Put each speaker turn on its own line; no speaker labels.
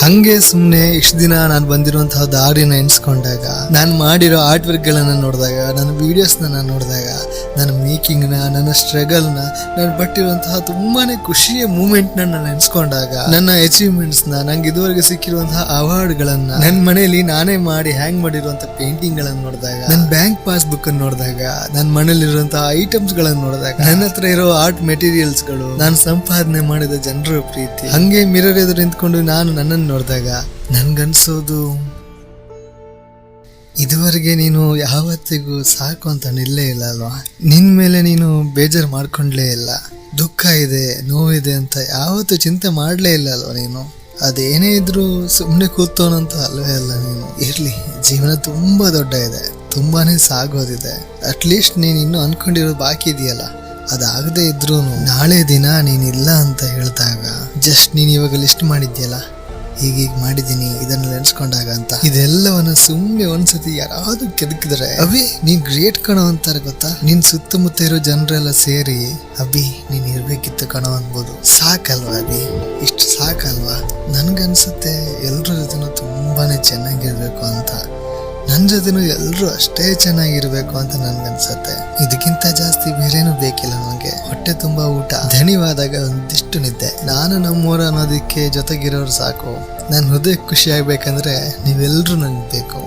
ಹಂಗೆ ಸುಮ್ಮನೆ ಇಷ್ಟು ದಿನ ನಾನು ಬಂದಿರುವಂತಹ ದಾರಿನ ಎಣಿಸ್ಕೊಂಡಾಗ, ನಾನು ಮಾಡಿರೋ ಆರ್ಟ್ ವರ್ಕ್ ಗಳನ್ನ ನೋಡಿದಾಗ, ನನ್ನ ವಿಡಿಯೋಸ್ ನಾನು ನೋಡಿದಾಗ, ನನ್ನ ಮೇಕಿಂಗ್ನ, ನನ್ನ ಸ್ಟ್ರಗಲ್ನ, ನಾನು ಪಟ್ಟಿರುವಂತಹ ತುಂಬಾನೇ ಖುಷಿಯ ಮೂಮೆಂಟ್ನ ನಾನು ಎಣಿಸ್ಕೊಂಡಾಗ, ನನ್ನ ಅಚೀವ್ಮೆಂಟ್ಸ್ನ, ನಂಗೆ ಇದುವರೆಗೆ ಸಿಕ್ಕಿರುವಂತಹ ಅವಾರ್ಡ್ಗಳನ್ನು ನನ್ನ ಮನೆಯಲ್ಲಿ ನಾನೇ ಮಾಡಿ ಹ್ಯಾಂಗ್ ಮಾಡಿರುವಂತಹ ಪೇಂಟಿಂಗ್ ಗಳನ್ನ ನೋಡಿದಾಗ ನನ್ನ ಬ್ಯಾಂಕ್ ಪಾಸ್ಬುಕ್ ಅನ್ನು ನೋಡಿದಾಗ ನನ್ನ ಮನೇಲಿರುವಂತಹ ಐಟಮ್ಸ್ ಗಳನ್ನ ನೋಡಿದಾಗ, ನನ್ನ ಹತ್ರ ಇರೋ ಆರ್ಟ್ ಮೆಟೀರಿಯಲ್ಸ್ಗಳು, ನಾನು ಸಂಪಾದನೆ ಮಾಡಿದ ಜನರ ಪ್ರೀತಿ, ಹಂಗೆ ಮಿರರ್ ಎದುರು ನಿಂತ್ಕೊಂಡು ನಾನು ನನ್ನನ್ನು ನೋಡಿದಾಗ ನನ್ಗನ್ಸೋದು, ಇದುವರೆಗೆ ನೀನು ಯಾವತ್ತಿಗೂ ಸಾಕು ಅಂತ ನಿಲ್ಲೇ ಇಲ್ಲ ಅಲ್ವಾ? ನಿನ್ನ ಮೇಲೆ ನೀನು ಬೇಜಾರು ಮಾಡ್ಕೊಂಡ್ಲೇ ಇಲ್ಲ. ದುಃಖ ಇದೆ, ನೋವಿದೆ ಅಂತ ಯಾವತ್ತೂ ಚಿಂತೆ ಮಾಡಲೇ ಇಲ್ಲ ಅಲ್ವಾ ನೀನು? ಅದೇನೇ ಇದ್ರೂ ಸುಮ್ಮನೆ ಕೂತೋನಂತ ಅಲ್ವೇ ಅಲ್ಲ ನೀನು? ಇರ್ಲಿ, ಜೀವನ ತುಂಬಾ ದೊಡ್ಡ ಇದೆ, ತುಂಬಾನೇ ಸಾಗೋದಿದೆ. ಅಟ್ಲೀಸ್ಟ್ ನೀನು ಇನ್ನೂ ಅನ್ಕೊಂಡಿರೋದು ಬಾಕಿ ಇದೆಯಲ್ಲ? ಅದಾಗದೇ ಇದ್ರೂ ನಾಳೆ ದಿನ ನೀನಿಲ್ಲ ಅಂತ ಹೇಳಿದಾಗ ಜಸ್ಟ್ ನೀನು ಇವಾಗ ಲಿಸ್ಟ್ ಮಾಡಿದ್ಯಲ್ಲ ಹೀಗೀಗ ಮಾಡಿದ್ದೀನಿ ಇದನ್ನ ನೆನ್ಸ್ಕೊಂಡಾಗ ಅಂತ. ಇದೆಲ್ಲವನ್ನ ಸುಮ್ಮನೆ ಒಂದ್ಸತಿ ಯಾರಾದ್ರೂ ಕೆದಕಿದ್ರೆ, ಅಭಿ, ನೀನ್ ಗ್ರೇಟ್ ಕಣೋ ಅಂತಾರೆ ಗೊತ್ತಾ? ನಿನ್ ಸುತ್ತಮುತ್ತ ಇರೋ ಜನರೆಲ್ಲ ಸೇರಿ, ಅಭಿ, ನೀನ್ ಇರ್ಬೇಕಿತ್ತು ಕಣೋ ಅನ್ಬೋದು. ಸಾಕಲ್ವಾ ಅಭಿ? ಇಷ್ಟು ಸಾಕಲ್ವಾ? ನನ್ಗನ್ಸುತ್ತೆ ಎಲ್ರ ಜೊತೆನೂ ತುಂಬಾನೇ ಚೆನ್ನಾಗಿರ್ಬೇಕು ಅಂತ. ನನ್ನ ಜೊತೆನೂ ಎಲ್ಲರೂ ಅಷ್ಟೇ ಚೆನ್ನಾಗಿರ್ಬೇಕು ಅಂತ ನನ್ಗನ್ಸತ್ತೆ. ಇದಕ್ಕಿಂತ ಜಾಸ್ತಿ ಬೇರೇನು ಬೇಕಿಲ್ಲ ನನಗೆ. ಹೊಟ್ಟೆ ತುಂಬಾ ಊಟ. ಧನಿವಾದಾಗ ಒಂದಿಷ್ಟು ನಿದ್ದೆ. ನಾನು ನಮ್ಮೂರ ಅನ್ನೋದಕ್ಕೆ ಜೊತೆಗಿರೋರು ಸಾಕು. ನನ್ನ ಹೃದಯ ಖುಷಿ ಆಗ್ಬೇಕಂದ್ರೆ ನೀವೆಲ್ಲರೂ ನನಗೆ ಬೇಕು.